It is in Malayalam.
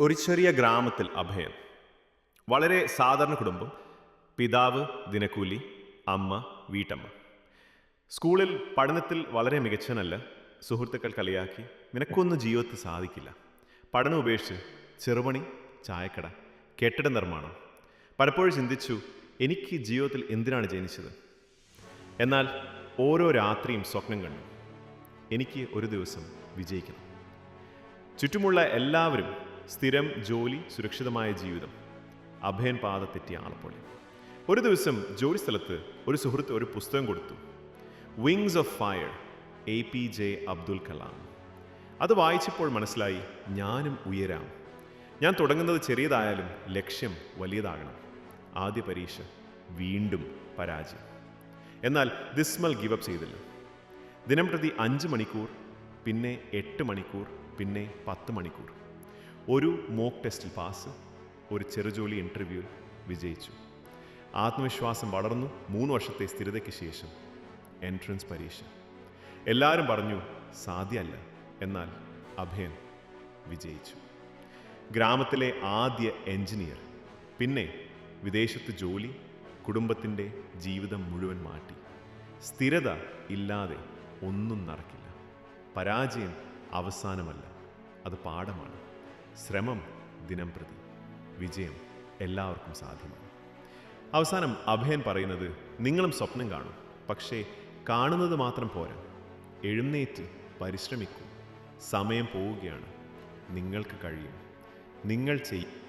ഒരു ചെറിയ ഗ്രാമത്തിൽ അഭയം. വളരെ സാധാരണ കുടുംബം. പിതാവ് ദിനക്കൂലി അമ്മ വീട്ടമ്മ. സ്കൂളിൽ പഠനത്തിൽ വളരെ മികച്ചനല്ല. സുഹൃത്തുക്കൾ കളിയാക്കി. നിനക്കൊന്നും ജീവിതത്തിൽ സാധിക്കില്ല. പഠനം ഉപേക്ഷിച്ച് ചെറുപണി ചായക്കട കെട്ടിട നിർമ്മാണം. പലപ്പോഴും ചിന്തിച്ചു എനിക്ക് ജീവിതത്തിൽ എന്തിനാണ് ജനിച്ചത്? എന്നാൽ ഓരോ രാത്രിയും സ്വപ്നം കണ്ടു. എനിക്ക് ഒരു ദിവസം വിജയിക്കണം. ചുറ്റുമുള്ള എല്ലാവരും സ്ഥിരം ജോലി സുരക്ഷിതമായ ജീവിതം. അഭയൻ പാത തെറ്റിയ ആളെപ്പോലെ. ഒരു ദിവസം ജോലി സ്ഥലത്ത് ഒരു സുഹൃത്ത് ഒരു പുസ്തകം കൊടുത്തു. Wings of fire A P J Abdul Kalam അത് വായിച്ചപ്പോൾ മനസ്സിലായി ഞാനും ഉയരാം. ഞാൻ തുടങ്ങുന്നത് ചെറിയതായാലും ലക്ഷ്യം വലിയതാകണം. ആദ്യ പരീക്ഷ വീണ്ടും പരാജയം. എന്നാൽ ദിസ്മൽ അപ്പ് ചെയ്തില്ല. ദിനം പ്രതി അഞ്ച് മണിക്കൂർ പിന്നെ എട്ട് മണിക്കൂർ പിന്നെ പത്ത് മണിക്കൂർ. ഒരു മോക്ക് ടെസ്റ്റിൽ പാസ് ഒരു ചെറുജോലി ഇന്റർവ്യൂ വിജയിച്ചു. ആത്മവിശ്വാസം വളർന്നു മൂന്ന് വർഷത്തെ സ്ഥിരതയ്ക്ക് ശേഷം എൻട്രൻസ് പരീക്ഷ. എല്ലാവരും പറഞ്ഞു സാധ്യമല്ല എന്നാൽ അഭയൻ വിജയിച്ചു. ഗ്രാമത്തിലെ ആദ്യ എഞ്ചിനീയർ പിന്നെ വിദേശത്ത് ജോലി കുടുംബത്തിന്റെ ജീവിതം മുഴുവൻ മാറ്റി. സ്ഥിരത ഇല്ലാതെ ഒന്നും നടക്കില്ല. പരാജയം അവസാനമല്ല അത് പാഠമാണ്. ശ്രമം ദിനം പ്രതി. വിജയം എല്ലാവർക്കും സാധ്യമാണ്. അവസാനം അഭയൻ പറയുന്നത് നിങ്ങളും സ്വപ്നം കാണും. പക്ഷേ കാണുന്നത് മാത്രം പോരാ. എഴുന്നേറ്റ് പരിശ്രമിക്കൂ. സമയം പോവുകയാണ്. നിങ്ങൾക്ക് കഴിയും. നിങ്ങൾ ചെയ്യും